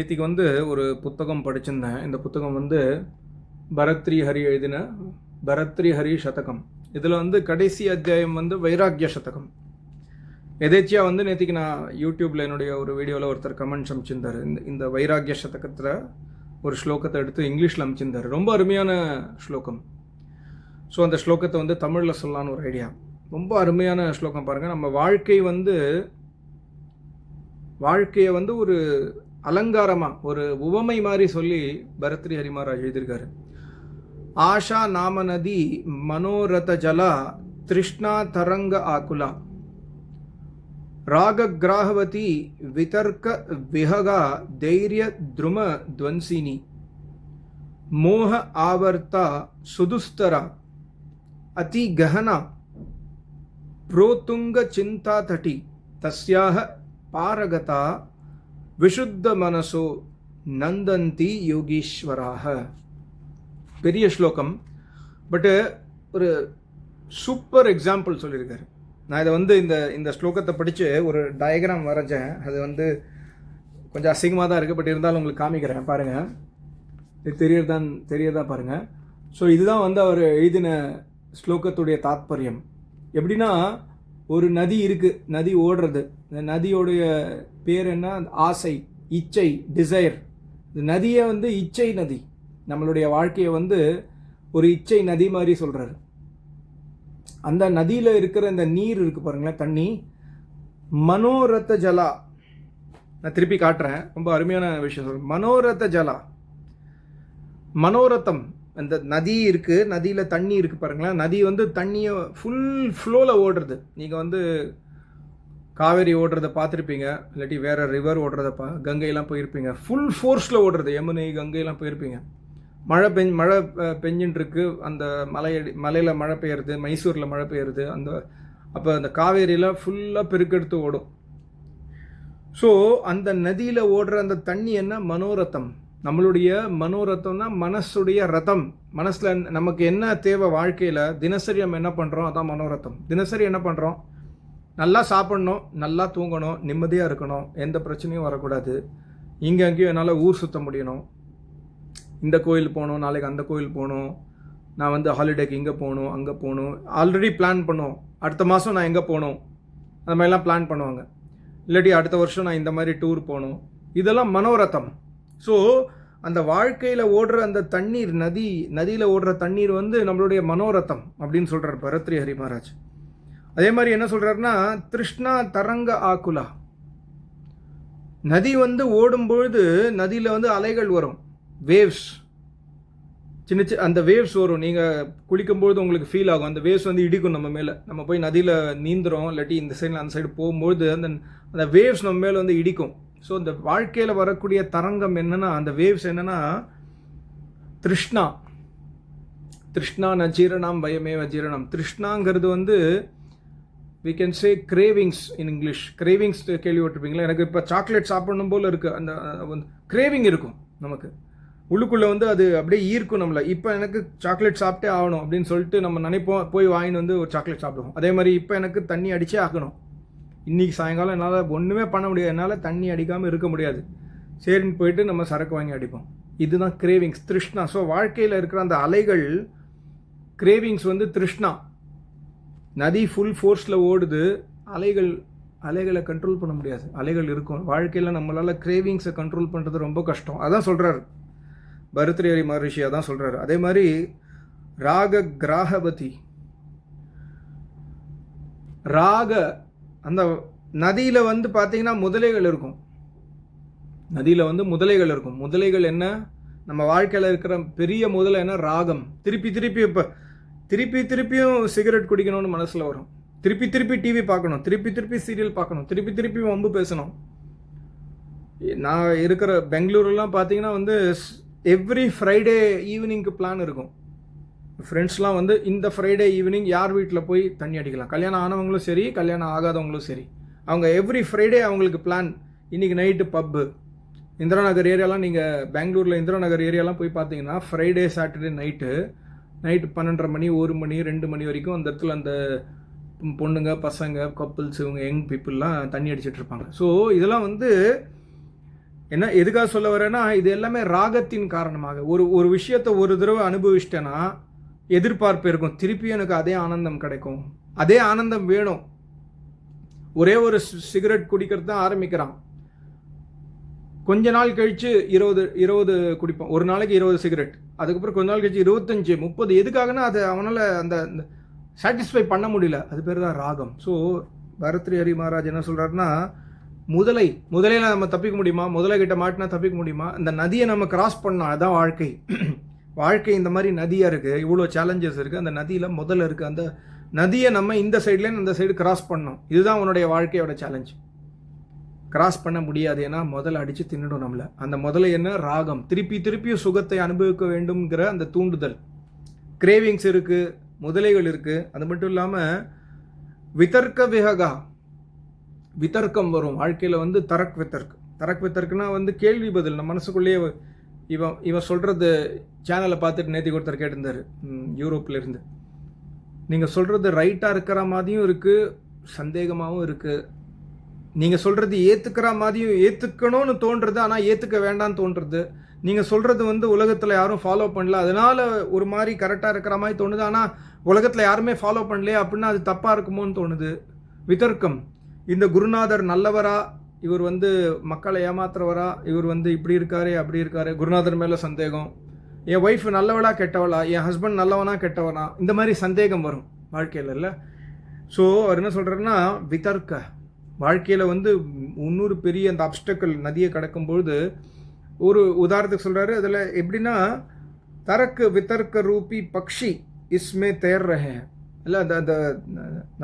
நேத்திக்கு வந்து ஒரு புத்தகம் படிச்சிருந்தேன். இந்த புத்தகம் வந்து பரத்ரி ஹரி எழுதின பரத்ரி ஹரி சதகம். இதில் வந்து கடைசி அத்தியாயம் வந்து வைராக்கிய சதகம். எதேச்சியாக வந்து நேற்றுக்கு நான் யூடியூப்பில் என்னுடைய ஒரு வீடியோவில் ஒருத்தர் கமெண்ட்ஸ் அமைச்சிருந்தார் இந்த இந்த வைராக்கிய சதகத்தில் ஒரு ஸ்லோகத்தை எடுத்து இங்கிலீஷில் அமைச்சிருந்தார் ரொம்ப அருமையான ஸ்லோகம். ஸோ அந்த ஸ்லோகத்தை வந்து தமிழில் சொல்லலான்னு ஒரு ஐடியா ரொம்ப அருமையான ஸ்லோகம் பாருங்கள் நம்ம வாழ்க்கை வந்து வாழ்க்கையை வந்து ஒரு அலங்காரமாக ஒரு உவமை மாதிரி சொல்லி பரத்ரி ஹரிமாராஜ் எழுதியிருக்காரு. ஆஷா நாம நதி மனோரத ஜலா திருஷ்ணா தரங்க ஆகுலா. ராக கிராகவதி விதர்க்க விஹகா தைரிய துரும துவன்சினி. மோக ஆவர்த்தா சுதுஸ்தரா. அதி கஹனா. प्रोतुङ्गचिन्तातटी तस्याः पारगता விஷுத்த மனசோ நந்தந்தி யோகீஸ்வராக பெரிய ஸ்லோகம். பட்டு ஒரு சூப்பர் எக்ஸாம்பிள் சொல்லியிருக்காரு. நான் இதை வந்து இந்த இந்த ஸ்லோகத்தை படித்து ஒரு டயக்ராம் வரைஞ்சேன். அது வந்து கொஞ்சம் அசிங்கமாக தான் இருக்குது பட் இருந்தாலும் உங்களுக்கு காமிக்கிறேன். பாருங்கள் இது தெரியறதான் தெரியறதா பாருங்கள் ஸோ இதுதான் வந்து அவர் எழுதின ஸ்லோகத்துடைய தாத்பரியம். எப்படின்னா ஒரு நதி இருக்குது நதி ஓடுறது. இந்த நதியோடைய பேர் என்ன? ஆசை இச்சை டிசைர் இந்த நதியை வந்து இச்சை நதி. நம்மளுடைய வாழ்க்கையை வந்து ஒரு இச்சை நதி மாதிரி சொல்கிறாரு அந்த நதியில் இருக்கிற இந்த நீர் இருக்குது பாருங்களேன் தண்ணி. மனோரத்த ஜலா. நான் திருப்பி காட்டுறேன். ரொம்ப அருமையான விஷயம் சொல்கிறேன் மனோரத்த ஜலா. மனோரத்தம். அந்த நதி இருக்குது நதியில் தண்ணி இருக்குது பாருங்களேன். நதி வந்து தண்ணியை ஃபுல் ஃப்ளோவில் ஓடுறது. நீங்கள் வந்து காவேரி ஓடுறத பார்த்துருப்பீங்க. இல்லாட்டி வேறு ரிவர் ஓடுறத பா கங்கையெல்லாம் போயிருப்பீங்க. ஃபுல் ஃபோர்ஸில் ஓடுறது. யமுனை கங்கையெல்லாம் போயிருப்பீங்க. மழை பெஞ் மழை அஹ், அந்த மலையடி மலையில் மழை பெய்யுறது மைசூரில் மழை பெய்யுறது. அந்த அப்போ அந்த காவேரியில் ஃபுல்லாக பெருக்கெடுத்து ஓடும். ஸோ அந்த நதியில் ஓடுற அந்த தண்ணி என்ன? மனோரத்தம். நம்மளுடைய மனோரத்தம்னா மனசுடைய ரதம் மனசில் நமக்கு என்ன தேவை வாழ்க்கையில் தினசரி நம்ம என்ன பண்ணுறோம் அதான் மனோரத்தம். தினசரி என்ன பண்ணுறோம் நல்லா சாப்பிட்ணும் நல்லா தூங்கணும் நிம்மதியாக இருக்கணும். எந்த பிரச்சனையும் வரக்கூடாது. இங்கே அங்கேயும் என்னால் ஊர் சுத்த முடியணும். இந்த கோயில் போகணும் நாளைக்கு அந்த கோயில் போகணும். நான் வந்து ஹாலிடேக்கு இங்கே போகணும் அங்கே போகணும். ஆல்ரெடி பிளான் பண்ணுவோம் அடுத்த மாதம் நான் எங்கே போகணும்? அந்த மாதிரிலாம் பிளான் பண்ணுவாங்க. இல்லாட்டி அடுத்த வருஷம் நான் இந்த மாதிரி டூர் போகணும். இதெல்லாம் மனோரத்தம். ஸோ அந்த வாழ்க்கையில் ஓடுற அந்த தண்ணீர் நதி நதியில் ஓடுற தண்ணீர் வந்து நம்மளுடைய மனோரத்தம் அப்படின்னு சொல்கிறார் பரத்ரி ஹரி மகாராஜ். அதே மாதிரி என்ன சொல்கிறாருன்னா திருஷ்ணா தரங்க ஆக்குலா நதி வந்து ஓடும்பொழுது நதியில் வந்து அலைகள் வரும் வேவ்ஸ் சின்ன சின்ன அந்த வேவ்ஸ் வரும். நீங்கள் குளிக்கும்பொழுது உங்களுக்கு ஃபீல் ஆகும். அந்த வேவ்ஸ் வந்து இடிக்கும் நம்ம மேலே. நம்ம போய் நதியில் நீந்துறோம் இல்லாட்டி இந்த சைடில் அந்த சைடு போகும்பொழுது அந்த அந்த வேவ்ஸ் நம்ம மேலே வந்து இடிக்கும். ஸோ இந்த வாழ்க்கையில் வரக்கூடிய தரங்கம் என்னென்னா அந்த வேவ்ஸ் என்னென்னா திருஷ்ணா. திருஷ்ணா ந ஜீரணம் பயமேவ ஜீரணம். திருஷ்ணாங்கிறது வந்து we can say cravings in English cravings கேள்விப்பட்டிருப்பீங்களா? எனக்கு இப்போ சாக்லேட் சாப்பிடணும் போல் இருக்குது அந்த வந்து கிரேவிங் இருக்கும் நமக்கு. உள்ளுக்குள்ளே வந்து அது அப்படியே ஈர்க்கும் நம்மளை. இப்போ எனக்கு சாக்லேட் சாப்பிட்டே ஆகணும் அப்படின்னு சொல்லிட்டு நம்ம நினைப்போம். போய் வாங்கின்னு வந்து ஒரு சாக்லேட் சாப்பிடுவோம். அதே மாதிரி இப்போ எனக்கு தண்ணி அடிச்சே ஆகணும். இன்றைக்கி சாயங்காலம் என்னால் ஒன்றுமே பண்ண முடியாது. என்னால் தண்ணி அடிக்காமல் இருக்க முடியாது. சரின்னு போயிட்டு நம்ம சரக்கு வாங்கி அடிப்போம். இதுதான் கிரேவிங்ஸ் திருஷ்ணா. ஸோ வாழ்க்கையில் இருக்கிற அந்த அலைகள் கிரேவிங்ஸ் வந்து திருஷ்ணா. நதி ஃபுல் ஃபோர்ஸில் ஓடுது. அலைகள் அலைகளை கண்ட்ரோல் பண்ண முடியாது. அலைகள் இருக்கும். வாழ்க்கையில் நம்மளால் கிரேவிங்ஸை கண்ட்ரோல் பண்ணுறது ரொம்ப கஷ்டம். அதான் சொல்கிறாரு பரத்ரி மகரிஷி அதான் சொல்கிறாரு அதே மாதிரி ராக கிராகவதி. ராக அந்த நதியில் வந்து பார்த்தீங்கன்னா முதலைகள் இருக்கும். நதியில் வந்து முதலைகள் இருக்கும். முதலைகள் என்ன? நம்ம வாழ்க்கையில் இருக்கிற பெரிய முதலை என்ன? ராகம். திருப்பி திருப்பி இப்போ திருப்பி திருப்பியும் சிகரெட் குடிக்கணும்னு மனசில் வரும். திருப்பி திருப்பி டிவி பார்க்கணும். திருப்பி திருப்பி சீரியல் பார்க்கணும். திருப்பி திருப்பி வம்பு பேசணும். நான் இருக்கிற பெங்களூர்லாம் பார்த்தீங்கன்னா வந்து எவ்ரி ஃப்ரைடே ஈவினிங்க்கு பிளான் இருக்கும். ஃப்ரெண்ட்ஸ்லாம் வந்து இந்த ஃப்ரைடே ஈவினிங் யார் வீட்டில் போய் தண்ணி அடிக்கலாம்? கல்யாணம் ஆனவங்களும் சரி கல்யாணம் ஆகாதவங்களும் சரி. அவங்க எவ்ரி ஃப்ரைடே அவங்களுக்கு பிளான் இன்றைக்கி நைட்டு பப்பு இந்திரா நகர் ஏரியாலாம் நீங்கள் பெங்களூரில் இந்திரா நகர் ஏரியாலாம் போய் பார்த்தீங்கன்னா ஃப்ரைடே சாட்டர்டே நைட்டு நைட்டு பன்னெண்டரை மணி ஒரு மணி ரெண்டு மணி வரைக்கும் அந்த இடத்துல அந்த பொண்ணுங்க பசங்க கப்புள்ஸ் இவங்க யங் பீப்புளெலாம் தண்ணி அடிச்சிட்டு இருப்பாங்க. ஸோ இதெல்லாம் வந்து என்ன எதுக்காக சொல்ல வரேன்னா இது எல்லாமே ராகத்தின் காரணமாக. ஒரு ஒரு விஷயத்தை ஒரு தடவை அனுபவிச்சிட்டேன்னா எதிர்பார்ப்பு இருக்கும். திருப்பி எனக்கு அதே ஆனந்தம் கிடைக்கும். அதே ஆனந்தம் வேணும். ஒரே ஒரு சிகரெட் குடிக்கிறது தான் ஆரம்பிக்கிறான். கொஞ்ச நாள் கழித்து இருபது இருபது குடிப்பான். ஒரு நாளைக்கு இருபது சிகரெட். அதுக்கப்புறம் கொஞ்ச நாள் கழிச்சு இருபத்தஞ்சி முப்பது எதுக்காகனா அது அவனால் அந்த சாட்டிஸ்ஃபை பண்ண முடியல. அது பேர் தான் ராகம். ஸோ பரத்ரி ஹரி மகாராஜ் என்ன சொல்கிறாருன்னா முதலை முதலையில் நம்ம தப்பிக்க முடியுமா? முதலை கிட்ட மாட்டினா தப்பிக்க முடியுமா? இந்த நதியை நம்ம கிராஸ் பண்ணோம் அதுதான் வாழ்க்கை. வாழ்க்கை இந்த மாதிரி நதியாக இருக்குது இவ்வளோ சேலஞ்சஸ் இருக்குது அந்த நதியில் முதல்ல இருக்குது அந்த நதியை நம்ம இந்த சைட்லேருந்து இந்த சைடு கிராஸ் பண்ணோம் இதுதான் உன்னுடைய வாழ்க்கையோட சேலஞ்ச் கிராஸ் பண்ண முடியாது ஏன்னா முதல்ல அடித்து தின்னுடும் நம்மளை. அந்த முதல்ல என்ன? ராகம். திருப்பி திருப்பியும் சுகத்தை அனுபவிக்க வேண்டும்ங்கிற அந்த தூண்டுதல். கிரேவிங்ஸ் இருக்குது முதலைகள் இருக்குது அது மட்டும் இல்லாமல் விதர்க்க விஹகா. விதர்க்கம் வரும். வாழ்க்கையில் வந்து தரக் வித்தர்க் தரக் வித்தர்க்குனா வந்து கேள்வி பதில். நம்ம மனசுக்குள்ளேயே இவன் இவன் சொல்கிறது சேனலை பார்த்துட்டு நேத்தி ஒருத்தர் கேட்டிருந்தார். யூரோப்லேருந்து நீங்கள் சொல்கிறது ரைட்டாக இருக்கிற மாதிரியும் இருக்குது சந்தேகமாகவும் இருக்குது நீங்கள் சொல்கிறது ஏற்றுக்கிற மாதிரியும் ஏற்றுக்கணும்னு தோன்றுறது ஆனால் ஏற்றுக்க வேண்டாம்னு தோன்றுறது. நீங்கள் சொல்கிறது வந்து உலகத்தில் யாரும் ஃபாலோ பண்ணல. அதனால் ஒரு மாதிரி கரெக்டாக இருக்கிற மாதிரி தோணுது. ஆனால் உலகத்தில் யாருமே ஃபாலோ பண்ணலையே அப்படின்னா அது தப்பாக இருக்குமோன்னு தோணுது. விதர்க்கம். இந்த குருநாதர் நல்லவரா? இவர் வந்து மக்களை ஏமாத்துறவரா? இவர் வந்து இப்படி இருக்காரு அப்படி இருக்காரு? குருநாதர் மேலே சந்தேகம். என் ஒய்ஃப் நல்லவளா கெட்டவளா என் ஹஸ்பண்ட் நல்லவனா கெட்டவனா இந்த மாதிரி சந்தேகம் வரும் வாழ்க்கையில் இல்லை? ஸோ அவர் என்ன சொல்கிறாருன்னா விதர்க்க. வாழ்க்கையில் வந்து இன்னொரு பெரிய அந்த அப்டக்கல் நதியை கடக்கும்பொழுது ஒரு உதாரணத்துக்கு சொல்கிறாரு அதில் எப்படின்னா தரக்கு வித்தர்க்க ரூபி பக்ஷி இஸ்மே தேர் இல்லை அந்த அந்த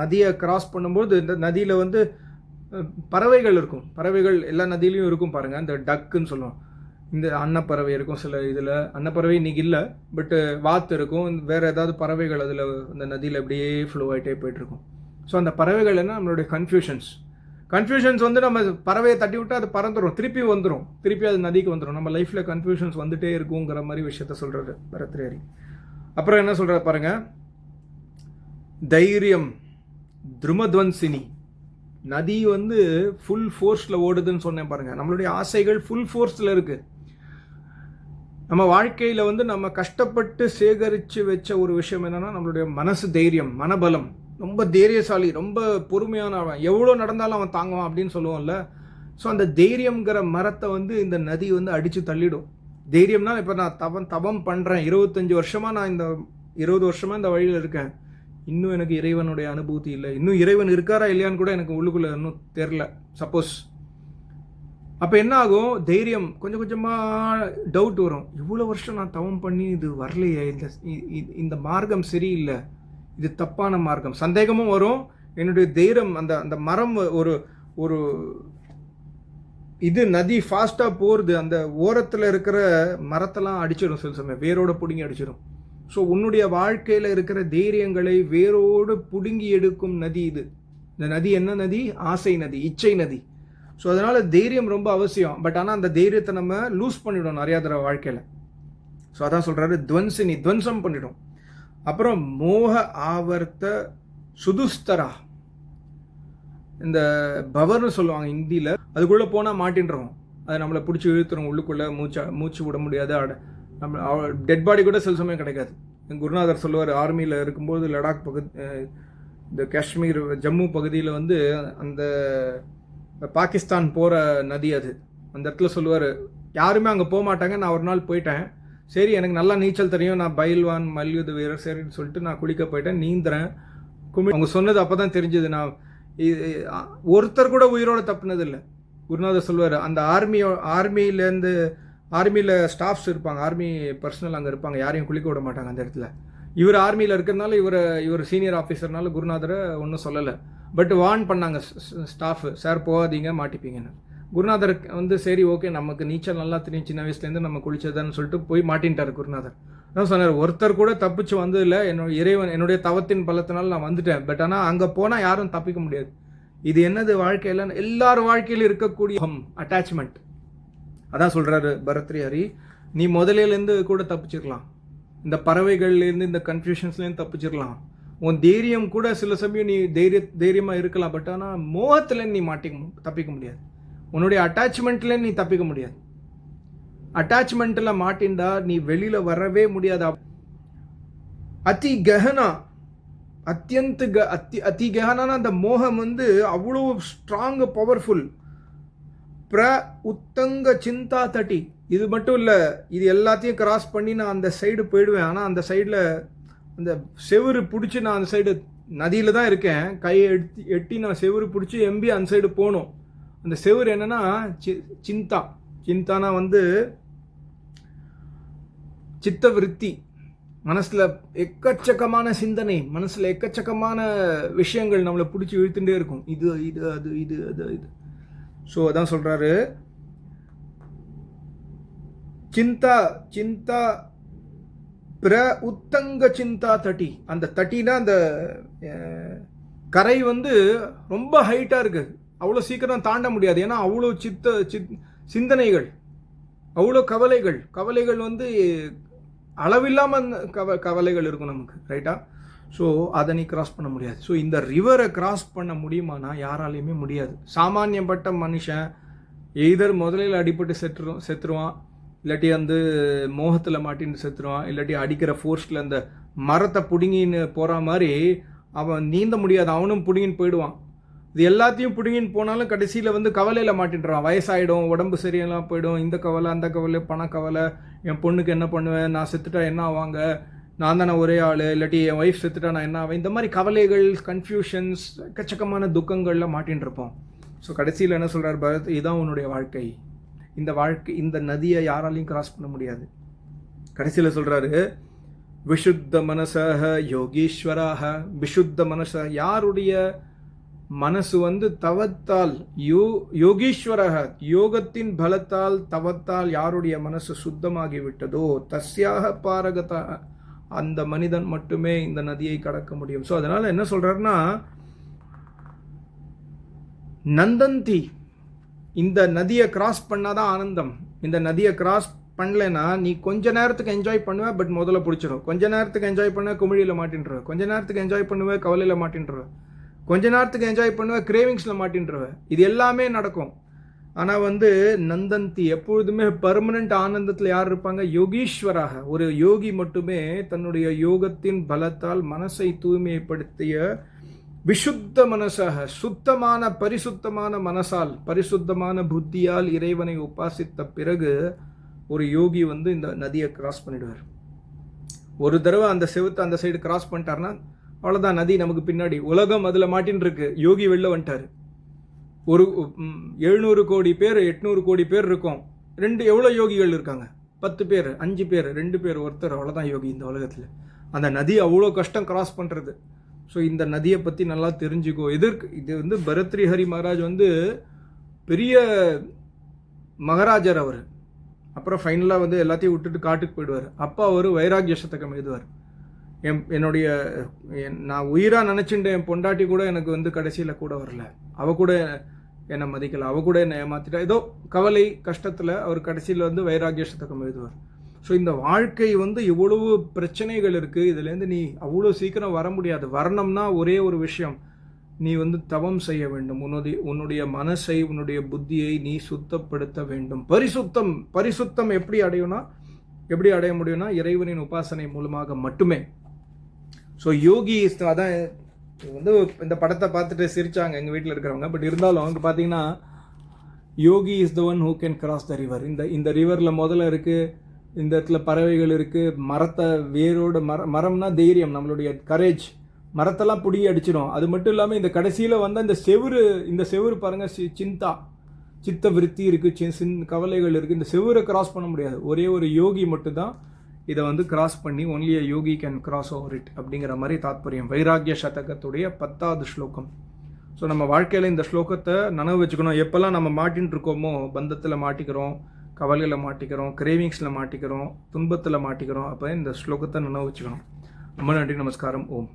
நதியை கிராஸ் பண்ணும்போது இந்த நதியில் வந்து பறவைகள் இருக்கும். பறவைகள் எல்லா நதியிலையும் இருக்கும் பாருங்கள் அந்த டக்குன்னு சொல்லுவோம். இந்த அன்னப்பறவை இருக்கும் சில இதில். அன்னப்பறவை இன்னைக்கு இல்லை பட்டு வாத்து இருக்கும். வேறு ஏதாவது பறவைகள் அதில் அந்த நதியில் அப்படியே ஃப்ளோ ஆகிட்டே போயிட்டுருக்கும். ஸோ அந்த பறவைகள் என்ன? நம்மளுடைய கன்ஃபியூஷன்ஸ் கன்ஃபியூஷன்ஸ் வந்து நம்ம பறவையை தட்டி விட்டு அது பறந்துடும் திருப்பி வந்துடும் திருப்பி அது நதிக்கு வந்துடும் நம்ம லைஃப்பில் கன்ஃபியூஷன்ஸ் வந்துட்டே இருக்குங்கிற மாதிரி விஷயத்த சொல்கிறது பரத்ரேரி. அப்புறம் என்ன சொல்கிற பாருங்கள் தைரியம் துருமத்வன்சினி. நதி வந்து ஃபுல் ஃபோர்ஸில் ஓடுதுன்னு சொன்னேன் பாருங்கள் நம்மளுடைய ஆசைகள் ஃபுல் ஃபோர்ஸில் இருக்குது நம்ம வாழ்க்கையில் வந்து நம்ம கஷ்டப்பட்டு சேகரித்து வச்ச ஒரு விஷயம் என்னென்னா நம்மளுடைய மனசு தைரியம் மனபலம். ரொம்ப தைரியசாலி ரொம்ப பொறுமையான அவன். எவ்வளோ நடந்தாலும் அவன் தாங்குவான் அப்படின்னு சொல்லுவோம்ல. ஸோ அந்த தைரியங்கிற மரத்தை வந்து இந்த நதி வந்து அடித்து தள்ளிடும். தைரியம்னா இப்போ நான் தவம் தவம் பண்ணுறேன் இருபத்தஞ்சி வருஷமாக நான் இந்த இருபது வருஷமாக இந்த வழியில் இருக்கேன். இன்னும் எனக்கு இறைவனுடைய அனுபூதி இல்லை. இன்னும் இறைவன் இருக்காரா இல்லையான்னு கூட எனக்கு உள்ளுக்குள்ளே இன்னும் தெரில சப்போஸ் அப்போ என்ன ஆகும் தைரியம் கொஞ்சம் கொஞ்சமாக டவுட் வரும். இவ்வளோ வருஷம் நான் தவம் பண்ணி இது வரலையே. இந்த இந்த மார்க்கம் சரியில்லை. இது தப்பான மார்க்கம். சந்தேகமும் வரும். என்னுடைய தைரியம் அந்த அந்த மரம் ஒரு ஒரு இது நதி ஃபாஸ்ட்டாக போகிறது அந்த ஓரத்தில் இருக்கிற மரத்தெல்லாம் அடிச்சிடும் சில சமயம். வேரோட பிடுங்கி அடிச்சிடும் ஸோ உன்னுடைய வாழ்க்கையில் இருக்கிற தைரியங்களை வேரோடு பிடுங்கி எடுக்கும் நதி இது. இந்த நதி என்ன நதி? ஆசை நதி இச்சை நதி. ஸோ அதனால் தைரியம் ரொம்ப அவசியம். பட் ஆனால் அந்த தைரியத்தை நம்ம லூஸ் பண்ணிவிடும் நிறையா தடவை வாழ்க்கையில். ஸோ அதான் சொல்கிறாரு துவன்சினி துவம்சம் பண்ணிடும். அப்புறம் மோக ஆவர்த்த சுதுஸ்தரா இந்த பவர்னு சொல்லுவாங்க ஹிந்தியில் அதுக்குள்ளே போனால் மாட்டின்றோம். அது நம்மளை பிடிச்சி இழுத்துரும் உள்ளுக்குள்ளே மூச்சா மூச்சு விட முடியாது நம்ம டெட் பாடி கூட சில சமயம் கிடைக்காது. எங்கள் குருநாதர் சொல்லுவார் ஆர்மியில் இருக்கும்போது லடாக் பகுதி இந்த காஷ்மீர் ஜம்மு பகுதியில் வந்து அந்த பாகிஸ்தான் போகிற நதி அது. அந்த இடத்துல சொல்லுவார் யாருமே அங்கே போக மாட்டாங்க. நான் ஒரு நாள் போயிட்டேன். சரி எனக்கு நல்லா நீச்சல் தெரியும். நான் பயில்வான் மல்யுத்த வீரர். சரின்னு சொல்லிட்டு நான் குளிக்க போயிட்டேன். நீந்துறேன். குமி அவங்க சொன்னது அப்போ தான் தெரிஞ்சது. நான் இது- ஒருத்தர் கூட உயிரோட தப்புனது இல்லை குருநாதர் சொல்லுவார் அந்த ஆர்மியோ ஆர்மியிலேருந்து ஆர்மியில் ஸ்டாஃப்ஸ் இருப்பாங்க. ஆர்மி பர்சனல் அங்கே இருப்பாங்க. யாரையும் குளிக்க விட மாட்டாங்க அந்த இடத்துல. இவர் ஆர்மியில் இருக்கிறனால இவர் இவர் சீனியர் ஆஃபீஸர்னால குருநாதரை ஒன்றும் சொல்லலை. பட் வார்ன் பண்ணாங்க ஸ்டாஃபு சார் போகாதீங்க மாட்டிப்பீங்கன்னு. குருநாதர் வந்து சரி ஓகே நமக்கு நீச்சல் நல்லா தெரியும். சின்ன வயசுலேருந்து நம்ம குளிச்சதுன்னு சொல்லிட்டு போய் மாட்டின்ட்டார் குருநாதர். அதான் சொன்னார் ஒருத்தர் கூட தப்பிச்சு வந்ததில்லை. என்னோட இறைவன் என்னுடைய தவத்தின் பலத்தினால் நான் வந்துட்டேன். பட் ஆனால் அங்கே போனால் யாரும் தப்பிக்க முடியாது. இது என்னது வாழ்க்கையில் எல்லார் வாழ்க்கையிலும் இருக்கக்கூடிய அட்டாச்மெண்ட் அதான் சொல்கிறாரு பரத்ரி ஹரி நீ முதலேருந்து கூட தப்பிச்சிடலாம் இந்த பறவைகள்லேருந்து இந்த கன்ஃபியூஷன்ஸ்லேருந்து தப்பிச்சிடலாம் உன் தைரியம் கூட சில சமயம் நீ தைரிய தைரியமாக இருக்கலாம் பட் ஆனால் மோகத்தில் நீ மாட்டிக்க தப்பிக்க முடியாது. உன்னுடைய அட்டாச்மெண்ட்டில் நீ தப்பிக்க முடியாது. அட்டாச்மெண்ட்டில் மாட்டின்டா நீ வெளியில் வரவே முடியாது. அதி கஹனா அத்தியந்த க அத்தி அதி கஹனான அந்த மோகம் வந்து அவ்வளோ ஸ்ட்ராங் பவர்ஃபுல் பிர உத்தங்க சிந்தா தட்டி. இது மட்டும் இல்லை இது எல்லாத்தையும் கிராஸ் பண்ணி நான் அந்த சைடு போயிடுவேன். ஆனால் அந்த சைடில் அந்த செவுரு பிடிச்சி நான் அந்த சைடு நதியில் தான் இருக்கேன். கையை எடுத்து எட்டி நான் செவுரு பிடிச்சி எம்பி அந்த சைடு போகணும். அந்த செவுரு என்னன்னா சி சிந்தா. சிந்தானா வந்து சித்த விருத்தி மனசில் எக்கச்சக்கமான சிந்தனை மனசில் எக்கச்சக்கமான விஷயங்கள் நம்மளை பிடிச்சி இழுத்துட்டே இருக்கும். இது இது அது இது அது இது. ஸோ அதான் சொல்கிறாரு சிந்தா சிந்தா பிர உத்தங்க சிந்தா தட்டி. அந்த தட்டினா அந்த கரை வந்து ரொம்ப ஹைட்டாக இருக்குது அவ்வளோ சீக்கிரம் தாண்ட முடியாது. ஏன்னா அவ்வளோ சித்த சித் சிந்தனைகள் அவ்வளோ கவலைகள். கவலைகள் வந்து அளவில்லாமல் கவ கவலைகள் இருக்கும் நமக்கு ரைட்டா ஸோ அதை நீ கிராஸ் பண்ண முடியாது. ஸோ இந்த ரிவரை கிராஸ் பண்ண முடியுமானா யாராலையுமே முடியாது. சாமானியப்பட்ட மனுஷன் எய்தர் முதலில் அடிபட்டு செத்துரும் செத்துருவான். இல்லாட்டி வந்து மோகத்தில் மாட்டின்னு செத்துருவான் இல்லாட்டி அடிக்கிற ஃபோர்ஸில் அந்த மரத்தை பிடுங்கின்னு போகிற மாதிரி அவன் நீந்த முடியாது அவனும் பிடுங்கின்னு போயிடுவான். இது எல்லாத்தையும் பிடுங்கின்னு போனாலும் கடைசியில் வந்து கவலையில் மாட்டின்றான். வயசாயிடும் உடம்பு சரியெல்லாம் போயிடும். இந்த கவலை அந்த கவலை பண கவலை என் பொண்ணுக்கு என்ன பண்ணுவேன் நான் செத்துட்டா என்ன ஆவாங்க? நான் தானே ஒரே ஆள் இல்லாட்டி என் ஒய்ஃப் செத்துட்டா நான் என்ன ஆவேன்? இந்த மாதிரி கவலைகள் கன்ஃபியூஷன்ஸ் எக்கச்சக்கமான துக்கங்களில் மாட்டின்னு இருப்போம் ஸோ கடைசியில் என்ன சொல்கிறார் பரத்? இதுதான் உன்னுடைய வாழ்க்கை. இந்த வாழ்க்கை இந்த நதியை யாராலையும் கிராஸ் பண்ண முடியாது. கடைசியில் சொல்கிறாரு விஷுத்த மனசக யோகீஸ்வராக. விஷுத்த மனச யாருடைய மனசு வந்து தவத்தால் யோ யோகீஸ்வரக யோகத்தின் பலத்தால் தவத்தால் யாருடைய மனசு சுத்தமாகி விட்டதோ தஸ்யாக பாரகத அந்த மனிதன் மட்டுமே இந்த நதியை கடக்க முடியும். ஸோ அதனால் என்ன சொல்கிறாருன்னா நந்தந்தி இந்த நதியை கிராஸ் பண்ணாதான் ஆனந்தம். இந்த நதியை கிராஸ் பண்ணலைன்னா நீ கொஞ்ச நேரத்துக்கு என்ஜாய் பண்ணுவ பட் முதல்ல பிடிச்சிரும். கொஞ்ச நேரத்துக்கு என்ஜாய் பண்ண குமிழியில் மாட்டின்றுவ. கொஞ்ச நேரத்துக்கு என்ஜாய் பண்ணுவ கவலையில் மாட்டின்றுவ. கொஞ்ச நேரத்துக்கு என்ஜாய் பண்ணுவ கிரேவிங்ஸில் மாட்டின்றுவ. இது எல்லாமே நடக்கும். ஆனால் வந்து நந்தந்தி எப்பொழுதுமே பர்மனண்ட் ஆனந்தத்தில் யார் இருப்பாங்க? யோகீஸ்வராக. ஒரு யோகி மட்டுமே தன்னுடைய யோகத்தின் பலத்தால் மனசை தூய்மைப்படுத்திய விஷுத்த மனசாக சுத்தமான பரிசுத்தமான மனசால் பரிசுத்தமான புத்தியால் இறைவனை உபாசித்த பிறகு ஒரு யோகி வந்து இந்த நதியை கிராஸ் பண்ணிடுவார். ஒரு தடவை அந்த செவுத்தை அந்த சைடு கிராஸ் பண்ணிட்டாருன்னா அவ்வளோதான் நதி நமக்கு பின்னாடி உலகம் அதில் மாட்டின்னு இருக்கு யோகி வெளில வந்துட்டாரு. ஒரு எழுநூறு கோடி பேர் எட்நூறு கோடி பேர் இருக்கும். ரெண்டு எவ்வளோ யோகிகள் இருக்காங்க? பத்து பேர் அஞ்சு பேர் ரெண்டு பேர் ஒருத்தர் அவ்வளோதான் யோகி இந்த உலகத்தில். அந்த நதி அவ்வளோ கஷ்டம் கிராஸ் பண்ணுறது ஸோ இந்த நதியை பற்றி நல்லா தெரிஞ்சுக்கோ. எதிர்க்கு இது வந்து பரத்ரி ஹரி மகாராஜ் வந்து பெரிய மகாராஜர் அவர். அப்புறம் ஃபைனலாக வந்து எல்லாத்தையும் விட்டுட்டு காட்டுக்கு போயிடுவார். அப்போ அவர் வைராகிய சதகம் எழுதுவார். என் என்னுடைய என் நான் உயிராக நினச்சிட்டேன் என் பொண்டாட்டி கூட எனக்கு வந்து கடைசியில் கூட வரல. அவள் கூட என்னை மதிக்கலை. அவள் கூட என்னை ஏமாத்திட்டா. ஏதோ கவலை கஷ்டத்தில் அவர் கடைசியில் வந்து வைராகிய சதகம் எழுதுவார். ஸோ இந்த வாழ்க்கை வந்து இவ்வளவு பிரச்சனைகள் இருக்குது இதுலேருந்து நீ அவ்வளோ சீக்கிரம் வர முடியாது. வரணும்னா ஒரே ஒரு விஷயம். நீ வந்து தவம் செய்ய வேண்டும். உன்னுடைய உன்னுடைய மனசை உன்னுடைய புத்தியை நீ சுத்தப்படுத்த வேண்டும். பரிசுத்தம் பரிசுத்தம் எப்படி அடையும்னா எப்படி அடைய முடியும்னா இறைவனின் உபாசனை மூலமாக மட்டுமே. ஸோ யோகி அதான் வந்து இந்த படத்தை பார்த்துட்டு சிரிச்சாங்க எங்கள் வீட்டில் இருக்கிறவங்க. பட் இருந்தாலும் அவங்க பார்த்தீங்கன்னா yogi is the one who can cross the river இந்த இந்த ரிவரில் முதல்ல இருக்குது இந்த இடத்துல பறவைகள் இருக்குது மரத்தை வேரோட மர மரம்னா தைரியம் நம்மளுடைய கரேஜ் மரத்தெல்லாம் புடிங்கி அடிச்சிடும். அது மட்டும் இல்லாமல் இந்த கடைசியில் வந்து இந்த செவுரு இந்த செவுரு பாருங்கள் சி சிந்தா. சித்த விருத்தி இருக்குது சி சின் கவலைகள் இருக்குது இந்த செவுரை கிராஸ் பண்ண முடியாது. ஒரே ஒரு யோகி மட்டும்தான் இதை வந்து கிராஸ் பண்ணி only a yogi can cross over it அப்படிங்கிற மாதிரி தாத்பரியம். வைராகிய சதகத்துடைய பத்தாவது ஸ்லோகம். ஸோ நம்ம வாழ்க்கையில் இந்த ஸ்லோகத்தை நனவு வச்சுக்கணும். எப்போல்லாம் நம்ம மாட்டின்னு இருக்கோமோ பந்தத்தில் மாட்டிக்கிறோம். கவலையில் மாட்டிக்கிறோம் கிரேவிங்ஸில் மாட்டிக்கிறோம் துன்பத்தில் மாட்டிக்கிறோம் அப்போ இந்த ஸ்லோகத்தை நினைவு வச்சுக்கணும். ரொம்ப நன்றி நமஸ்காரம். ஓம்.